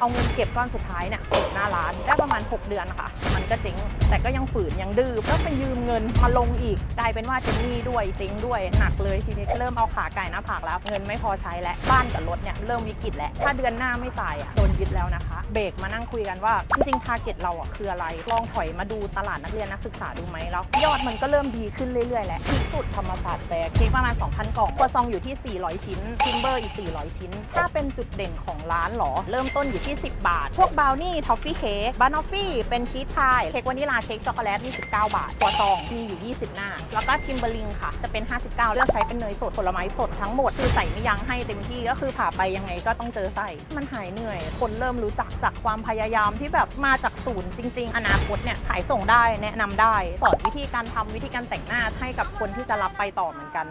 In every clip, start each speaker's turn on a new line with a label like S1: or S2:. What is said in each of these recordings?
S1: เอาเงินเก็บก้อนสุดท้ายเนี่ยเปิดหน้าร้านได้ประมาณ 6 เดือนนะคะมันก็เจ๊งแต่ก็ยังฝืนยังดื้อก็ไปยืมเงินมาลงอีกกลายเป็นว่าเจนนี่ด้วยเจ๊งด้วยหนักเลยทีนี้เริ่มเอาขาไก่หน้าผากแล้ว เงินไม่พอใช้แล้วบ้านกับรถเนี่ยเริ่มวิกฤตแล้วถ้าเดือนหน้าไม่จ่ายอะโดนยึดแล้วนะคะ เบรกมานั่งคุยกันว่าจริงๆทาร์เก็ตเราอะคืออะไรลองถอยมาดูตลาดนักเรียนนักศึกษาดูไหมแล้วยอดมันก็เริ่มดีขึ้นเรื่อยๆแล้วที่สุดธรรมศาสตร์แฟร์เค้กประมาณ 2,000กล่องครัวซองอยู่ที่ 400 ชิ้นทิมเบอร์อีก 400 ชิ้น ถ้าเป็นจุดเด่นของร้านหรอเริ่มต้นอยู่ที่10บาท พวกบราวนี่ทอฟฟี่เค้กบานอฟฟี่เป็นชีสพาย เค้กวานิลาเค้กช็อกโกแลตนี่19บาทครัวซองมีอยู่ 20 หน้า แล้วก็ทิมเบอร์ลิงค่ะ จะเป็น 59 เลือกใช้เป็นเนยสดผลไม้สดทั้งหมด คือใส่ไม่ยั้งให้เต็มที่ก็คือผ่าไปยังไงก็ต้องเจอไส้มันหายเหนื่อย คนเริ่มรู้จักจากความพยายามที่แบบมาจากศูนย์จริง ๆ อนาคตเนี่ยขายส่งได้แนะนำได้สอนวิธีการทำวิธีการแต่งหน้าให้กับคนที่จะรับไปต่อเหมือนกัน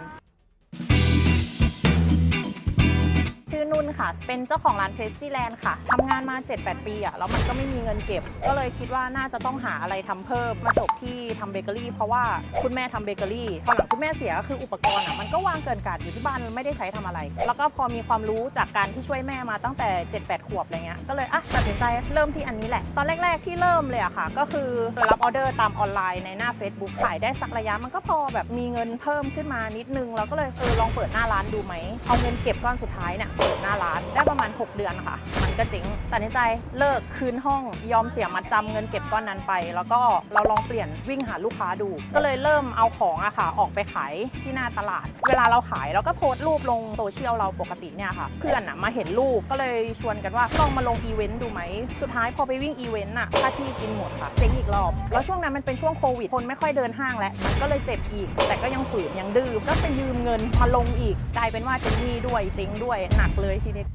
S1: ชื่อนุ่นค่ะ เป็นเจ้าของร้านเพรสซี่แลนด์ค่ะทำงานมา 7-8 ปีอะแล้วมันก็ไม่มีเงินเก็บ ก็เลยคิดว่าน่าจะต้องหาอะไรทำเพิ่มมาจบที่ทำเบเกอรี่ เพราะว่าคุณแม่ทำเบเกอรี่พอหลังคุณแม่เสียก็คืออุปกรณ์อะมันก็วางเกินกาดอยู่ที่บ้านมันไม่ได้ใช้ทำอะไร แล้วก็พอมีความรู้จากการที่ช่วยแม่มาตั้งแต่ 7-8 ขวบอะไรเงี้ยก็เลยอะตัดสินใจเริ่มที่อันนี้แหละ ตอนแรก ๆที่เริ่มเลยอะค่ะ ก็คือรับออเดอร์ตามออนไลน์ในหน้า Facebook ขายได้สักระยะมันก็พอแบบมีเงินเพิ่มขึ้นมานิดนึงเราก็เลยเออลองเปิดหน้าร้านดูไหมเอาเงินเก็บก้อนสุดท้ายเนี่ยเปิดหน้าร้านได้ประมาณ 6 เดือนค่ะ มันก็เจ๊งตัดสินใจเลิกคืนห้องยอมเสียมัดจำเงินเก็บก้อนนั้นไป แล้วก็เราลองเปลี่ยนวิ่งหาลูกค้าดู ก็เลยเริ่มเอาของอะค่ะ ออกไปขายที่หน้าตลาด เวลาเราขายเราก็โพสต์รูปลงโซเชียลเราปกติเนี่ยค่ะ เพื่อนอะมาเห็นรูปก็เลยชวนกันว่าลองมาลงอีเวนต์ดูไหมสุดท้ายพอไปวิ่งอีเวนต์อะค่าที่กินหมดค่ะเจ๊งอีกรอบแล้วช่วงนั้นมันเป็นช่วงโควิดคนไม่ค่อยเดินห้างแล้วมันก็เลยเจ็บอีก แต่ก็ยังฝืนยังดื้อก็ไปยืมเงินมาลงอีกกลายเป็นว่าเจนนี่ด้วยเจ๊งด้วยหนักเลยทีนี้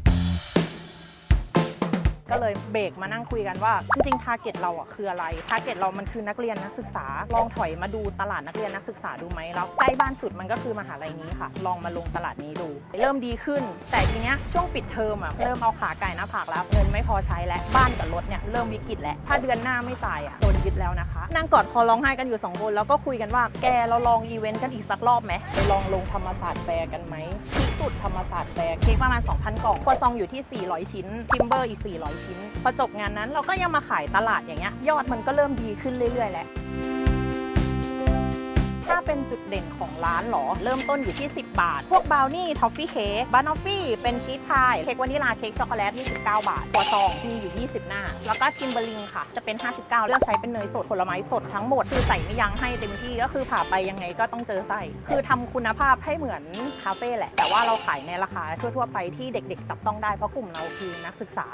S1: ก็เลยเบรกมานั่งคุยกันว่า จริงๆ ทาร์เก็ตเราอะคืออะไร ทาร์เก็ตเรามันคือนักเรียนนักศึกษา ลองถอยมาดูตลาดนักเรียนนักศึกษาดูไหมแล้วใกล้บ้านสุดมันก็คือมหาลัยนี้ค่ะ ลองมาลงตลาดนี้ดู เริ่มดีขึ้น แต่ทีเนี้ยช่วงปิดเทอมอะเริ่มเอาขาไก่หน้าผากแล้วเงินไม่พอใช้แล้วบ้านกับรถเนี่ยเริ่มวิกฤตแล้วถ้าเดือนหน้าไม่จ่ายอะโดนยึดแล้วนะคะนั่งกอดคอร้องไห้กันอยู่สองคนแล้วก็คุยกันว่าแกเราลองอีเวนต์กันอีกสักรอบไหมไปลองลงธรรมศาสตร์แฟร์กันไหม ธรรมศาสตร์แฟร์เค้กประมาณ 2,000 กล่องครัวซองอยู่ที่ 400 ชิ้นทิมเบอร์อีก 400 ชิ้น พอจบงานนั้นเราก็ยังมาขายตลาดอย่างเงี้ยยอดมันก็เริ่มดีขึ้นเรื่อย ๆ แหละ ถ้าเป็นจุดเด่นของร้านเหรอ เริ่มต้นอยู่ที่ 10 บาท พวกบราวนี่ทอฟฟี่เค้กบานอฟฟี่เป็นชีสพาย เค้กวานิลาเค้กช็อกโกแลต 29 บาท ตัวซองมีอยู่ 20 หน้า แล้วก็ทิมเบอร์ลิงค่ะ จะเป็น 59 เลือกใช้เป็นเนยสดผลไม้สดทั้งหมด คือใส่ไม่ยั้งให้เต็มที่ก็คือผ่าไปยังไงก็ต้องเจอไส้คือทำคุณภาพให้เหมือนคาเฟ่แหละ แต่ว่าเราขายในราคาทั่วๆไปที่เด็ก ๆ จับต้องได้เพราะกลุ่มเราคือนักศึกษา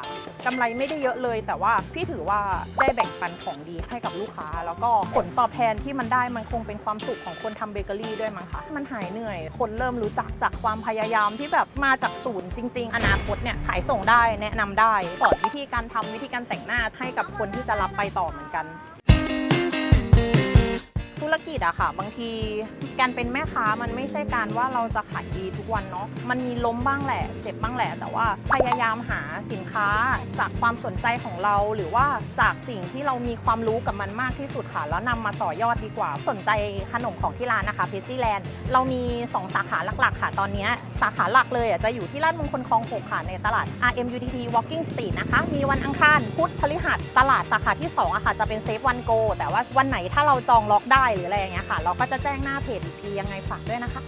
S1: กำไรไม่ได้เยอะเลย แต่ว่าพี่ถือว่าได้แบ่งปันของดีให้กับลูกค้า แล้วก็ผลตอบแทนที่มันได้มันคงเป็นความสุขของคนทำเบเกอรี่ด้วยมั้งคะมันหายเหนื่อย คนเริ่มรู้จักจากความพยายามที่แบบมาจากศูนย์จริง ๆ อนาคตเนี่ยขายส่งได้แนะนำได้สอนวิธีการทำวิธีการแต่งหน้าให้กับคนที่จะรับไปต่อเหมือนกัน จอะค่ะ บางทีการเป็นแม่ค้ามันไม่ใช่การว่าเราจะขายดีทุกวันเนาะมันมีล้มบ้างแหละ เจ็บบ้างแหละ แต่ว่าพยายามหาสินค้าจากความสนใจของเรา หรือว่าจากสิ่งที่เรามีความรู้กับมันมากที่สุดค่ะ แล้วนำมาต่อยอดดีกว่า สนใจขนมของที่ร้านนะคะเพซซี่แลนด์เรามี 2 สาขาหลักๆ ค่ะ ตอนนี้สาขาหลักเลยอะจะอยู่ที่ลาดมงคลคลองหกค่ะในตลาด RMUTT Walking Street นะคะ มีวันอังคารพุธพฤหัสตลาดสาขาที่2อะค่ะจะเป็นเซฟวันโกแต่ว่าวันไหนถ้าเราจองล็อกได้หรืออะไรอย่างเงี้ยค่ะ เราก็จะแจ้งหน้าเพจอีกทียังไงฝากด้วยนะคะ